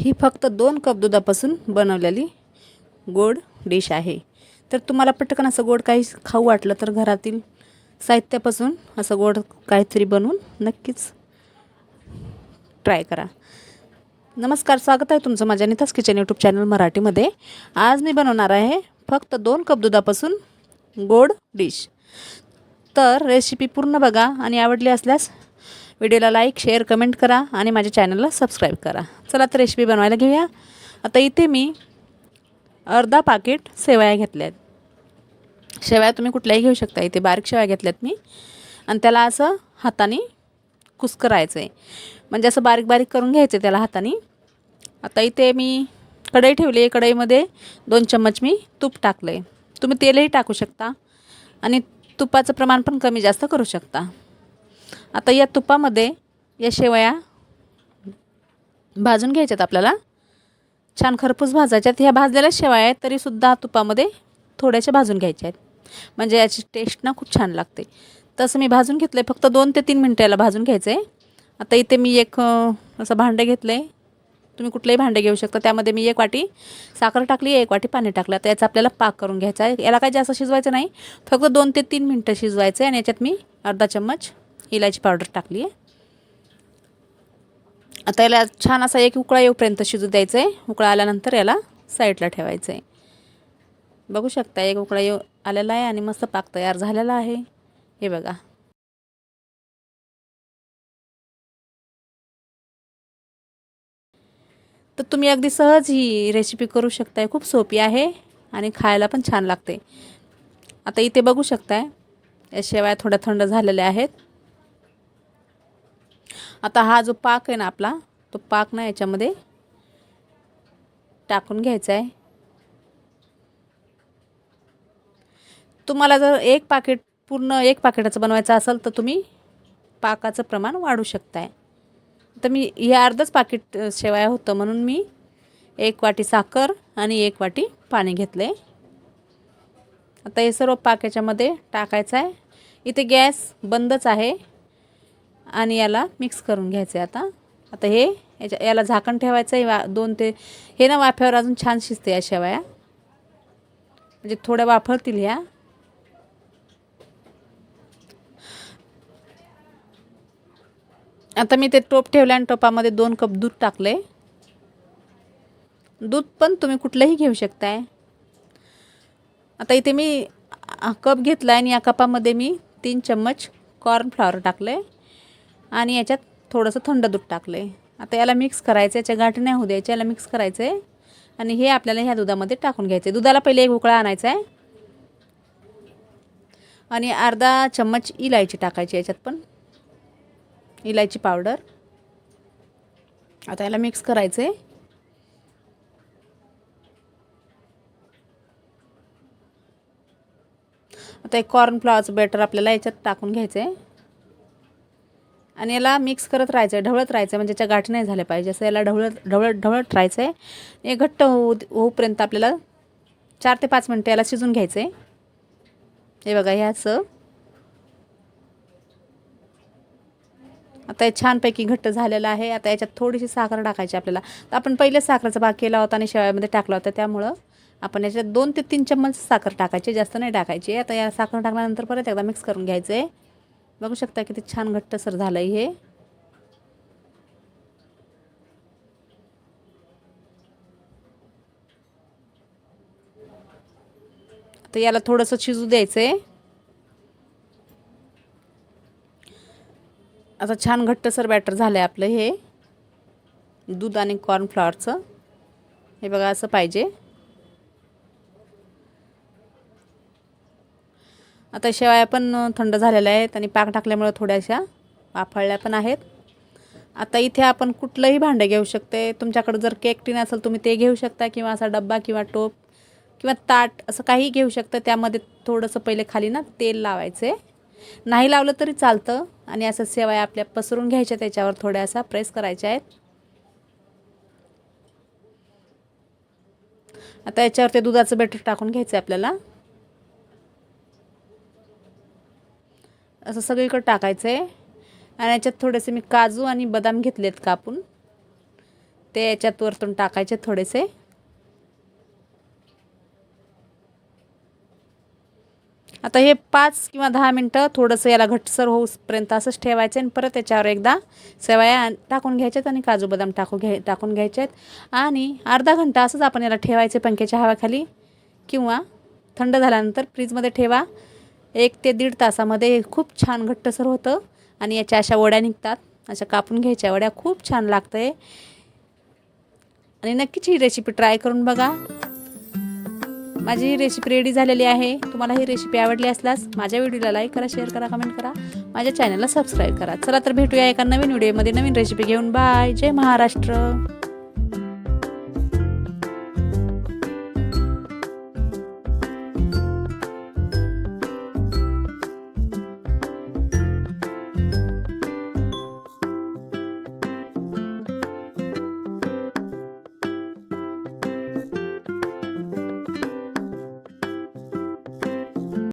ही फक्त दोन कप दुधापासून बनवलेली गोड डिश आहे. तर तुम्हाला पटकन असं गोड काही खाऊ वाटलं तर घरातील साहित्यापासून असं गोड काहीतरी बनवून नक्कीच ट्राय करा. नमस्कार स्वागत आहे तुमचं माझ्या नितास किचन यूट्यूब चॅनल मराठीमध्ये. आज मी बनवणार आहे फक्त दोन कप दुधापासून गोड डिश. तर रेसिपी पूर्ण बघा आणि आवडली असल्यास व्हिडिओला लाईक शेअर कमेंट करा आणि माझ्या चॅनलला सबस्क्राईब करा. चला तर रेसिपी बनवायला घेऊया. आता इथे मी अर्धा पाकिट शेवया घेतल्या आहेत. शेवया तुम्ही कुठल्याही घेऊ शकता. इथे बारीक शेवया घेतल्यात मी. आणि त्याला असं हाताने कुस्करायचं आहे म्हणजे असं बारीक बारीक करून घ्यायचं आहे त्याला हाताने. आता इथे मी कढई ठेवली आहे कढईमध्ये दोन चम्मच मी तूप टाकलं आहे तुम्ही तेलही टाकू शकता आणि तुपाचं प्रमाण पण कमी जास्त करू शकता. आता या तुपामध्ये या शेवया भाजून घ्यायच्यात आपल्याला. छान खरपूस भाजायच्यात. ह्या भाजलेल्या शेवया आहेत तरीसुद्धा तुपामध्ये थोड्याशा भाजून घ्यायच्या आहेत म्हणजे याची टेस्ट ना खूप छान लागते. तसं मी भाजून घेतलं आहे फक्त दोन ते तीन मिनटं याला भाजून घ्यायचं आहे आता इथे मी एक असं भांडं घेतलं आहे तुम्ही कुठलंही भांडे घेऊ शकता. त्यामध्ये मी एक वाटी साखर टाकली एक वाटी पाणी टाकलं. तर याचा आपल्याला पाक करून घ्यायचा आहे. याला काही जास्त शिजवायचं नाही. फक्त दोन ते तीन मिनटं शिजवायचं आहे आणि याच्यात मी अर्धा चम्मच इलायची पावडर टाकली आहे आता याला छान असा एक उकळा येऊपर्यंत शिजू द्यायचं आहे उकळा आल्यानंतर याला साईडला ठेवायचं आहे बघू शकता एक उकळा येऊ आलेला आहे आणि मस्त पाक तयार झालेला आहे. हे बघा. तर तुम्ही अगदी सहज ही रेसिपी करू शकताय. खूप सोपी आहे आणि खायला पण छान लागते. आता इथे बघू शकताय या शेवाया थोड्या थंड झालेल्या आहेत. आता हा जो पाक आहे ना आपला तो पाक ना याच्यामध्ये टाकून घ्यायचा आहे. तुम्हाला जर एक पाकिट पूर्ण एक पाकिटाचं बनवायचं असेल तर तुम्ही पाकाचं प्रमाण वाढू शकताय. तर मी हे अर्धच पाकिट शेवाया होतं म्हणून मी एक वाटी साखर आणि एक वाटी पाणी घेतलं आहे आता हे सर्व पाक याच्यामध्ये टाकायचं आहे. इथे गॅस बंदच आहे. आणि याला मिक्स करून घ्यायचं आहे आता. आता हे याच्या याला झाकण ठेवायचं आहे वा दोन ते हे ना वाफ्यावर अजून छान शिजते या शेवया म्हणजे थोड्या वाफळतील ह्या आता मी ते टोप ठेवले आणि टोपामध्ये दोन कप दूध टाकले दूध पण तुम्ही कुठलंही घेऊ शकताय. आता इथे मी कप घेतला आणि या कपामध्ये मी तीन चम्मच कॉर्नफ्लॉवर टाकले आणि याच्यात थोडंसं थंड दूध टाकलं आहे आता याला मिक्स करायचं याच्या गाठी नाही होऊ द्यायच्या याला मिक्स करायचं आहे आणि हे आपल्याला ह्या दुधामध्ये टाकून घ्यायचं आहे दुधाला पहिले एक उकळा आणायचा आहे आणि अर्धा चम्मच इलायची टाकायची याच्यात पण. इलायची पावडर. आता याला मिक्स करायचं आहे आता एक कॉर्नफ्लॉवरचं बॅटर आपल्याला याच्यात टाकून घ्यायचं आहे आणि याला मिक्स करत राहायचं आहे ढवळत राहायचं आहे म्हणजे याच्या गाठी नाही झाल्या पाहिजे. असं याला ढवळत ढवळत ढवळत राहायचं आहे हे घट्ट होऊ होऊपर्यंत आपल्याला चार ते पाच मिनटं याला शिजून घ्यायचं आहे हे बघा ह्याचं आता हे छानपैकी घट्ट झालेलं आहे. आता याच्यात थोडीशी साखर टाकायची आपल्याला. तर आपण पहिलेच साखरेचा भाग केला होता आणि शेळ्यामध्ये टाकला होता. त्यामुळं आपण याच्यात दोन ते तीन चम्मच साखर टाकायची. जास्त नाही टाकायची. आता या साखर टाकल्यानंतर परत एकदा मिक्स करून घ्यायचं आहे बघू शकता किती छान घट्टसर झालं आहे हे. तर याला थोडंसं शिजू द्यायचं आहे आता छान घट्टसर बॅटर झालं आहे आपलं हे. दूध आणि कॉर्नफ्लॉवरचं हे बघा असं पाहिजे. आता शेवया पण थंड झालेल्या आहेत आणि पाक टाकल्यामुळं थोड्याशा वाफळल्या पण आहेत. आता इथे आपण कुठलंही भांडं घेऊ शकते. तुमच्याकडं जर केक टीन असेल तुम्ही ते घेऊ शकता किंवा असा डब्बा किंवा टोप किंवा ताट असं काही घेऊ शकतं. त्यामध्ये थोडंसं पहिले खाली ना तेल लावायचं. आहे नाही लावलं तरी चालतं आणि असं सेवया आपल्या पसरून घ्यायच्या त्याच्यावर थोड्या असा प्रेस करायच्या आहेत. आता याच्यावर ते दुधाचं बॅटर टाकून घ्यायचं आहे आपल्याला. असं सगळीकडे टाकायचं आहे आणि याच्यात थोडेसे मी काजू आणि बदाम घेतलेत कापून. ते याच्यात वरतून टाकायचे थोडेसे. आता हे पाच किंवा दहा मिनटं थोडंसं याला घट्टसर होऊपर्यंत असंच ठेवायचं आणि परत त्याच्यावर एकदा सेवया टाकून घ्यायच्यात आणि काजू बदाम टाकू घ्याय टाकून घ्यायचे आहेत आणि अर्धा घंटा असंच आपण याला ठेवायचे पंख्याच्या हवाखाली किंवा थंड झाल्यानंतर फ्रीजमध्ये ठेवा. एक ते दीड तासामध्ये खूप छान घट्टसर होतं आणि याच्या अशा वड्या निघतात. अशा कापून घ्यायच्या. वड्या खूप छान लागतं आहे आणि नक्कीच ही रेसिपी ट्राय करून बघा. माझी ही रेसिपी रेडी झालेली आहे. तुम्हाला ही रेसिपी आवडली असल्यास माझ्या व्हिडिओला लाईक करा शेअर करा कमेंट करा. माझ्या चॅनलला सबस्क्राईब करा. चला तर भेटूया एका नवीन व्हिडिओमध्ये नवीन रेसिपी घेऊन. बाय जय महाराष्ट्र.